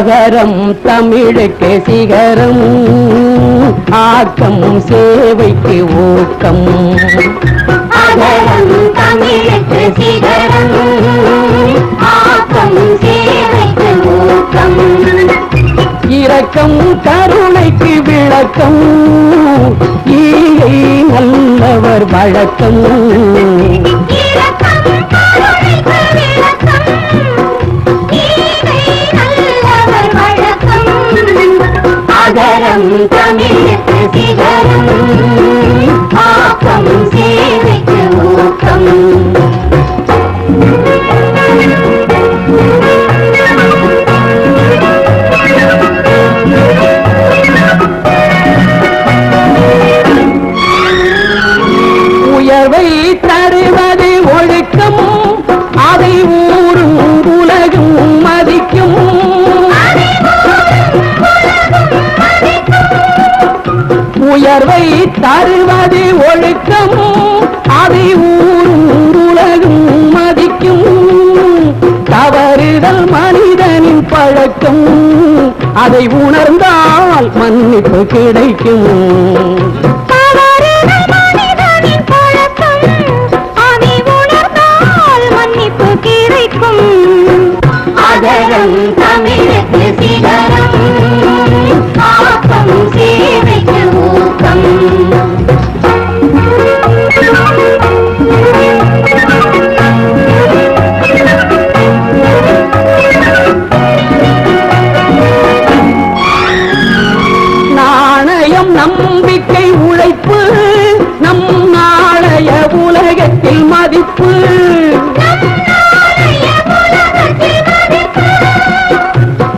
அகரம் தமிழுக்கு சிகரம் ஆக்கம் சேவைக்கு ஊக்கம். அகரம் தமிழுக்கு சிகரம் ஆக்கம் சேவைக்கு ஊக்கம். இரக்கம் கருணைக்கு விளக்கம் ஈகை நல்லவர் வழக்கம். அகரம் தமிழுக்கு சிகரம் ஆக்கம் சேவைக்கு உயர்வை தருவது ஒழுக்கம் அதை ஊருலகும் மதிக்கும். தவறுதல் மனிதனின் பழக்கம் அதை உணர்ந்தால் மன்னிப்பு கிடைக்கும்.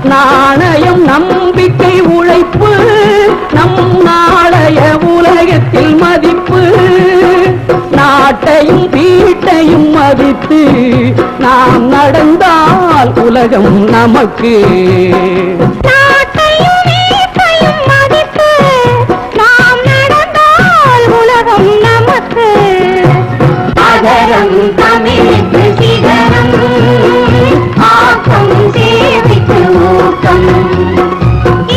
நாணயம் நம்பிக்கை உழைப்பு நம் நாளைய உலகத்தில் மதிப்பு. நாட்டையும் வீட்டையும் மதித்து நாம் நடந்தால் உலகம் நமக்கு. தமிழுக்கு சிகரம் ஆக்கம் சேவைக்கு ஊக்கம்.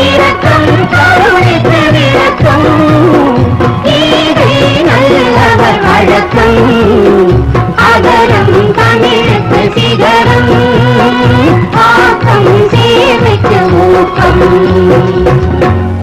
இரக்கம் கருணைக்கு விளக்கம் ஈகை நல்லவர் வழக்கம்.